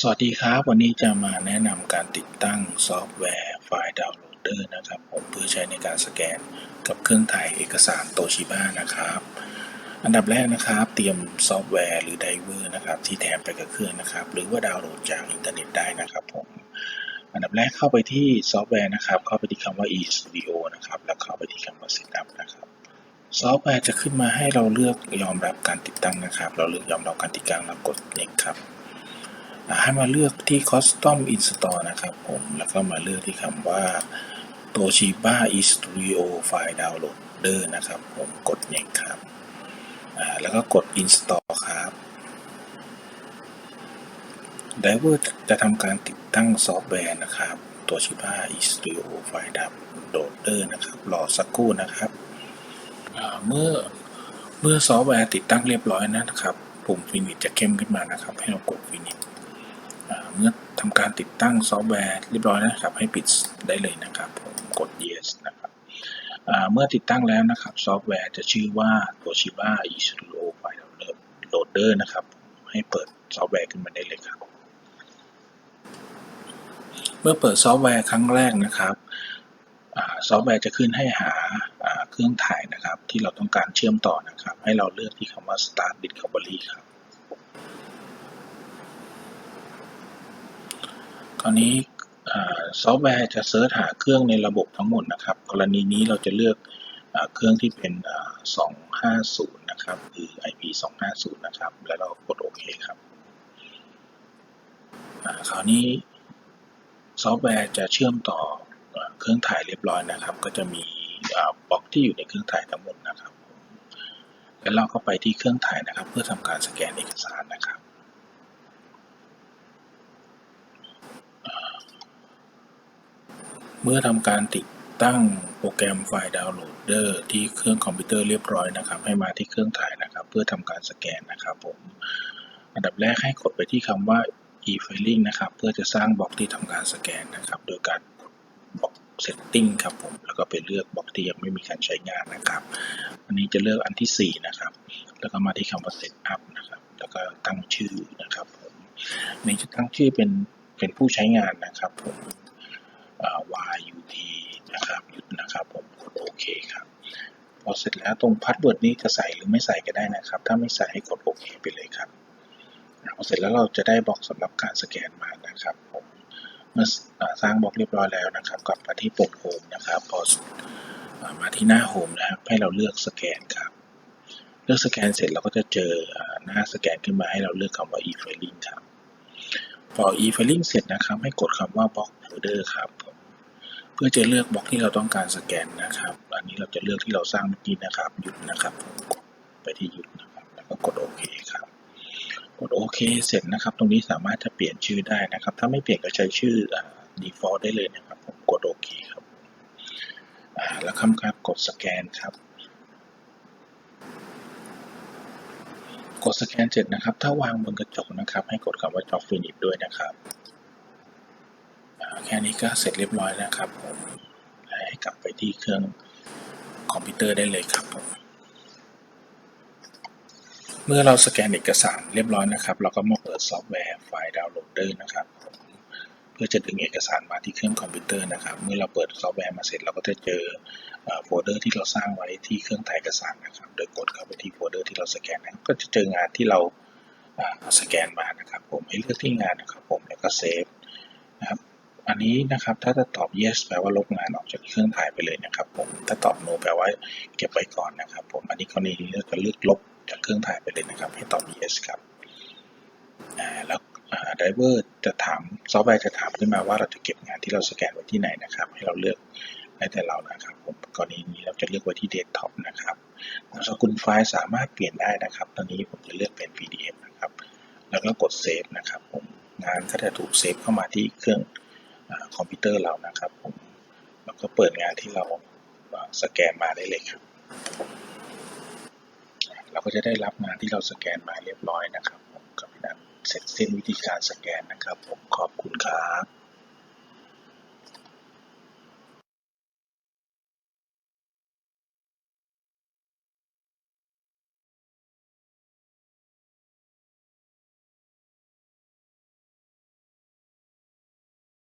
สวัสดีครับ วันนี้จะมาแนะนำการติดตั้งซอฟต์แวร์ไฟล์ดาวน์โหลดเดอร์นะครับ ผมเพื่อใช้ในการสแกนกับเครื่องถ่ายเอกสารโตชิบ้านะครับ อันดับแรกนะครับ เตรียมซอฟต์แวร์หรือไดเวอร์นะครับ ที่แถมไปกับเครื่องนะครับ หรือว่าดาวน์โหลดจากอินเทอร์เน็ตได้นะครับผมอันดับแรกเข้าไปที่ซอฟต์แวร์นะครับ เข้าไปที่คำว่า eStudio นะครับ แล้วเข้าไปที่คำว่า Setup นะครับซอฟต์แวร์จะขึ้นมาให้เราเลือกยอมรับการติดตั้งนะครับ เราเลือกยอมรับการติดตั้งแล้วกด next ครับ ให้มาเลือกที่ Custom Install นะครับผม แล้วก็มาเลือกที่คำว่า Toshiba eStudio File Downloader นะครับผมกด next ครับแล้วก็กด Install ครับ Driver จะทำการติดตั้งซอฟต์แวร์นะครับ Toshiba eStudio File Downloader นะครับ รอสักครู่นะครับ เมื่อเมื่อซอฟต์แวร์ติดตั้งเรียบร้อยนะครับ ปุ่ม Finish จะเข้มขึ้นมานะครับ ให้เรากด Finish เมื่อทำการติดตั้งซอฟต์แวร์เรียบร้อยนะครับ ให้ปิดได้เลยนะครับ ผมกด yes นะครับเมื่อติดตั้งแล้วนะครับ ซอฟต์แวร์จะชื่อว่า Toshiba eStudio File Loader นะครับ ให้เปิดซอฟต์แวร์ขึ้นมาได้เลยครับ เมื่อเปิดซอฟต์แวร์ครั้งแรกนะครับซอฟต์แวร์จะขึ้นให้หาอ่าเครื่องถ่ายนะครับ ที่เราต้องการเชื่อมต่อนะครับ ให้เราเลือกที่คำว่า Start Discovery ครับ ราวนี้ซอฟต์แวร์จะเซิร์ชหาเครื่องในระบบทั้งหมดนะครับ กรณีนี้เราจะเลือกอเครื่องที่เป็น 250 นะครับ คือ IP 250 นะครับ แล้วเรากดโอเคครับ คราวนี้ซอฟต์แวร์จะเชื่อมต่ออเครื่องถ่ายเรียบร้อยนะครับ ก็จะมีบล็อกที่อยู่ในเครื่องถ่ายทั้งหมดนะครับ แล้วเราก็ไปที่เครื่องถ่ายนะครับ เพื่อทำการสแกนเอกสารนะครับ เมื่อทำการติดตั้งโปรแกรมไฟล์ดาวน์โหลดเดอร์ที่เครื่องคอมพิวเตอร์เรียบร้อยนะครับ ให้มาที่เครื่องถ่ายนะครับ เพื่อทำการสแกนนะครับผมอันดับแรกให้กดไปที่คำว่า e-filing นะครับ เพื่อจะสร้างบล็อกที่ทำการสแกนนะครับ โดยการบล็อก setting ครับผม แล้วก็ไปเลือกบล็อกที่ยังไม่มีการใช้งานนะครับ อันนี้จะเลือกอันที่ 4 นะครับ แล้วก็มาที่คำว่า setup นะครับ แล้วก็ตั้งชื่อนะครับผมอันนี้จะตั้งชื่อเป็นเป็นผู้ใช้งานนะครับผม YUT นะครับหยุดนะครับผมกดโอเคครับพอเสร็จแล้วตรงพาสเวิร์ดนี้จะใส่หรือไม่ใส่ก็ได้นะครับ ถ้าไม่ใส่ให้กดโอเคไปเลยครับพอเสร็จแล้วเราจะได้บล็อกสำหรับการสแกนมานะครับผมเมื่อสร้างบล็อกเรียบร้อยแล้วนะครับ กลับมาที่ปุ่มโฮมนะครับ พอมาที่หน้าโฮมนะครับ ให้เราเลือกสแกนครับ เลือกสแกนเสร็จเราก็จะเจอหน้าสแกนขึ้นมาให้เราเลือกคำว่า e-filing ครับพอ e-filing เสร็จนะครับ ให้กดคำว่า block folder ครับผม เพื่อจะเลือกบล็อกที่เราต้องการสแกนนะครับ อันนี้เราจะเลือกที่เราสร้างเมื่อกี้นะครับ หยุดนะครับกดไปที่หยุดนะครับ แล้วก็กดโอเคครับกดโอเคเสร็จนะครับ ตรงนี้สามารถจะเปลี่ยนชื่อได้นะครับ ถ้าไม่เปลี่ยนก็ใช้ชื่อ default ได้เลยนะครับผมกดโอเคครับแล้วทำการกดสแกนครับ กดสแกนเสร็จนะครับ ถ้าวางบนกระจกนะครับ ให้กดคำว่า Job Finish ด้วยนะครับ แค่นี้ก็เสร็จเรียบร้อยแล้วครับผมให้กลับไปที่เครื่องคอมพิวเตอร์ได้เลยครับผมเมื่อเราสแกนเอกสารเรียบร้อยนะครับ เราก็มาเปิดซอฟต์แวร์ไฟล์ดาวน์โหลดเดอร์นะครับเพื่อจะดึงเอกสารมาที่เครื่องคอมพิวเตอร์นะครับ เมื่อเราเปิดซอฟต์แวร์มาเสร็จเราก็จะเจอโฟลเดอร์ที่เราสร้างไว้ที่เครื่องถ่ายเอกสารนะครับ โดยกดเข้าไปที่โฟลเดอร์ที่เราสแกนนะก็จะเจองานที่เราสแกนมานะครับ ผมให้เลือกที่งานนะครับ ผมแล้วก็เซฟนะครับ อันนี้นะครับถ้าจะตอบ yes แปลว่าลบงานออกจากเครื่องถ่ายไปเลยนะครับผมถ้าตอบ no แปลว่าเก็บไว้ก่อนนะครับผมอันนี้กรณีนี้เราจะเลือกลบจากเครื่องถ่ายไปเลยนะครับ ให้ตอบ yes ครับแล้วไดเวอร์จะถามซอฟต์แวร์จะถามขึ้นมาว่าเราจะเก็บงานที่เราสแกนไว้ที่ไหนนะครับ ให้เราเลือกได้แต่เรานะครับผมกรณีนี้เราจะเลือกไว้ที่เดสก์ท็อปนะครับนามสกุลไฟล์สามารถเปลี่ยนได้นะครับ ตอนนี้ผมจะเลือกเป็น PDF นะครับ แล้วก็กดเซฟนะครับผมงานก็จะถูกเซฟเข้ามาที่เครื่อง คอมพิวเตอร์เรานะครับผมแล้วก็เปิดงานที่เราสแกนมาได้เลยครับ เราก็จะได้รับงานที่เราสแกนมาเรียบร้อยนะครับผมกับนั้นเสร็จสิ้นวิธีการสแกนนะครับ ผมขอบคุณครับ